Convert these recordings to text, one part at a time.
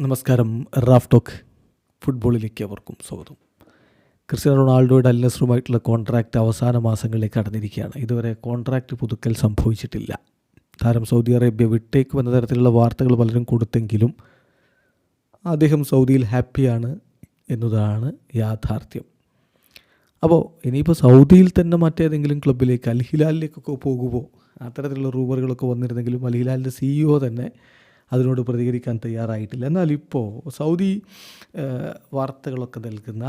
നമസ്കാരം. Raf talk ഫുട്ബോളിലേക്ക് അവർക്കും സ്വാഗതം. ക്രിസ്ത്യാനോ റൊണാൾഡോയുടെ അൽ നസറുമായിട്ടുള്ള കോൺട്രാക്റ്റ് അവസാന മാസങ്ങളിലേക്ക് കടന്നിരിക്കുകയാണ്. ഇതുവരെ കോൺട്രാക്റ്റ് പുതുക്കൽ സംഭവിച്ചിട്ടില്ല. താരം സൗദി അറേബ്യ വിട്ടേക്കുമെന്ന തരത്തിലുള്ള വാർത്തകൾ പലരും കൊടുത്തെങ്കിലും അദ്ദേഹം സൗദിയിൽ ഹാപ്പിയാണ് എന്നതാണ് യാഥാർത്ഥ്യം. അപ്പോൾ ഇനിയിപ്പോൾ സൗദിയിൽ തന്നെ മറ്റേതെങ്കിലും ക്ലബിലേക്ക് അൽ ഹിലാലിലേക്കൊക്കെ പോകുമോ? അത്തരത്തിലുള്ള റൂമറുകളൊക്കെ വന്നിരുന്നെങ്കിലും അൽ ഹിലാലിന്റെ സിഇഒ തന്നെ അതിനോട് പ്രതികരിക്കാൻ തയ്യാറായിട്ടില്ല. എന്നാൽ ഇപ്പോൾ സൗദി വാർത്തകളൊക്കെ നൽകുന്ന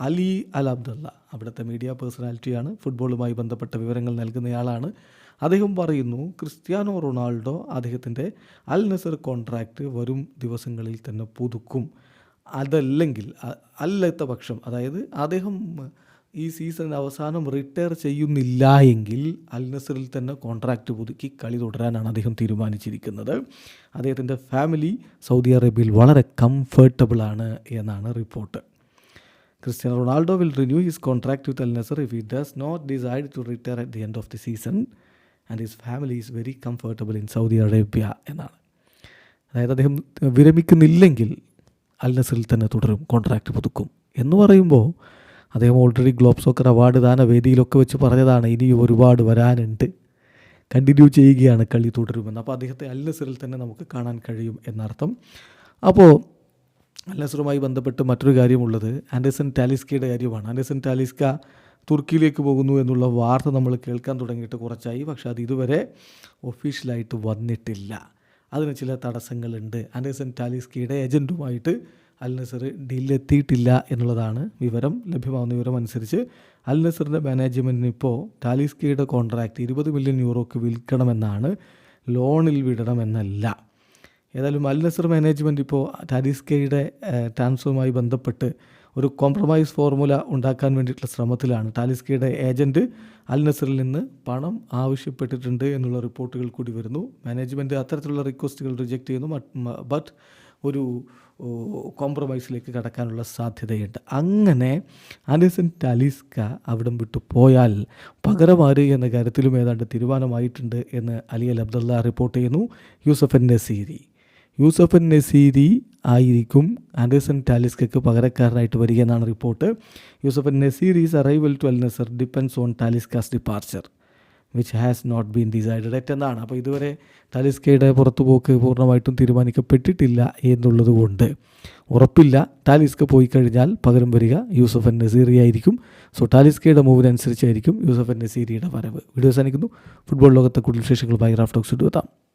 അലി അൽ അബ്ദുള്ള അവിടുത്തെ മീഡിയ പേഴ്സണാലിറ്റിയാണ് ഫുട്ബോളുമായി ബന്ധപ്പെട്ട വിവരങ്ങൾ നൽകുന്നയാളാണ്. അദ്ദേഹം പറയുന്നു ക്രിസ്ത്യാനോ റൊണാൾഡോ അദ്ദേഹത്തിന്റെ അൽ നസർ കോൺട്രാക്റ്റ് വരും ദിവസങ്ങളിൽ തന്നെ പുതുക്കും. അതല്ലെങ്കിൽ അല്ലാത്ത പക്ഷം അതായത് അദ്ദേഹം ഈ സീസൺ അവസാനം റിട്ടയർ ചെയ്യുന്നില്ല എങ്കിൽ അൽ നസറിൽ തന്നെ കോൺട്രാക്റ്റ് പുതുക്കി കളി തുടരാനാണ് അദ്ദേഹം തീരുമാനിച്ചിരിക്കുന്നത്. അദ്ദേഹത്തിന്റെ ഫാമിലി സൗദി അറേബ്യയിൽ വളരെ കംഫർട്ടബിൾ ആണ് എന്നാണ് report. Cristiano Ronaldo will renew his contract with Al Nassr if he does not decide to retire at the end of the season and his family is very comfortable in Saudi Arabia എന്നാണ്. അതായത് അദ്ദേഹം വിരമിക്കുന്നില്ലെങ്കിൽ അൽ നസറിൽ തന്നെ തുടരും contract പുതുക്കും എന്ന് പറയുമ്പോൾ അദ്ദേഹം already globe soccer award ദാന വേദിയിലൊക്കെ വെച്ച് പറഞ്ഞതാണ് ഇനിയും ഒരുപാട് വരാനുണ്ട്. കണ്ടിന്യൂ ചെയ്യുകയാണ് കളി തുടരുമെന്ന്. അപ്പോൾ അദ്ദേഹത്തെ അൽ നസറിൽ തന്നെ നമുക്ക് കാണാൻ കഴിയും എന്നർത്ഥം. അപ്പോൾ അല്ലസറുമായി ബന്ധപ്പെട്ട് മറ്റൊരു കാര്യമുള്ളത് ആൻഡേഴ്സൺ ടാലിസ്കയുടെ കാര്യമാണ്. ആൻഡേഴ്സൺ ടാലിസ്ക തുർക്കിയിലേക്ക് പോകുന്നു എന്നുള്ള വാർത്ത നമ്മൾ കേൾക്കാൻ തുടങ്ങിയിട്ട് കുറച്ചായി. പക്ഷേ അത് ഇതുവരെ ഒഫീഷ്യലായിട്ട് വന്നിട്ടില്ല. അതിന് ചില തടസ്സങ്ങളുണ്ട്. ആൻഡേഴ്സൺ ടാലിസ്കയുടെ ഏജന്റുമായിട്ട് അൽ നസർ ഡീലെത്തിയിട്ടില്ല എന്നുള്ളതാണ് വിവരം. ലഭ്യമാകുന്ന വിവരം അനുസരിച്ച് അൽ നസറിന്റെ മാനേജ്മെന്റിന് ഇപ്പോൾ ടാലിസ്കയുടെ കോൺട്രാക്റ്റ് ഇരുപത് മില്യൺ യൂറോക്ക് വിൽക്കണമെന്നാണ് ലോണിൽ വിടണമെന്നല്ല. ഏതായാലും അൽ നസർ മാനേജ്മെന്റ് ഇപ്പോൾ ടാലിസ്കയുടെ ട്രാൻസ്ഫറുമായി ബന്ധപ്പെട്ട് ഒരു കോംപ്രമൈസ് ഫോർമുല ഉണ്ടാക്കാൻ വേണ്ടിയിട്ടുള്ള ശ്രമത്തിലാണ് ടാലിസ്കയുടെ ഏജന്റ് അൽ നസറിൽ നിന്ന് പണം ആവശ്യപ്പെട്ടിട്ടുണ്ട് എന്നുള്ള റിപ്പോർട്ടുകൾ കൂടി വരുന്നു. മാനേജ്മെന്റ് അത്തരത്തിലുള്ള റിക്വസ്റ്റുകൾ റിജക്റ്റ് ചെയ്യുന്നു. ബട്ട് ഒരു കോംപ്രമൈസിലേക്ക് കടക്കാനുള്ള സാധ്യതയുണ്ട്. അങ്ങനെ ആലിസൺ ടാലിസ്ക അവിടം വിട്ടു പോയാൽ പകരമാര് എന്ന കാര്യത്തിലും ഏതാണ്ട് തീരുമാനമായിട്ടുണ്ട് എന്ന് അലി അൽ അബ്ദുള്ള റിപ്പോർട്ട് ചെയ്യുന്നു. യൂസഫൻ നസീരി. യൂസഫൻ നസീരി ആയിരിക്കും ആൻഡേഴ്സൺ ടാലിസ്കയ്ക്ക് പകരക്കാരനായിട്ട് വരിക എന്നാണ് report Youssef is arrival to Al Nassr depends on Talisca's departure which has not been decided at എന്നാണ്. അപ്പോൾ ഇതുവരെ ടാലിസ്കയുടെ പുറത്തുപോക്ക് പൂർണമായിട്ടും തീരുമാനിക്കപ്പെട്ടിട്ടില്ല എന്നുള്ളത് കൊണ്ട് ഉറപ്പില്ല. ടാലിസ്ക പോയി കഴിഞ്ഞാൽ പകരം വരിക യൂസഫൻ നസീറി ആയിരിക്കും. സോ ടാലിസ്കയുടെ മൂവിനനുസരിച്ചായിരിക്കും യൂസഫൻ നസീറിയുടെ വരവ്. വീഡിയോ അവസാനിക്കുന്നു. ഫുട്ബോൾ ലോകത്തെ കൂടുതൽ വിശേഷങ്ങളുമായി റാഫ്റ്റോക്സ് എത്താം.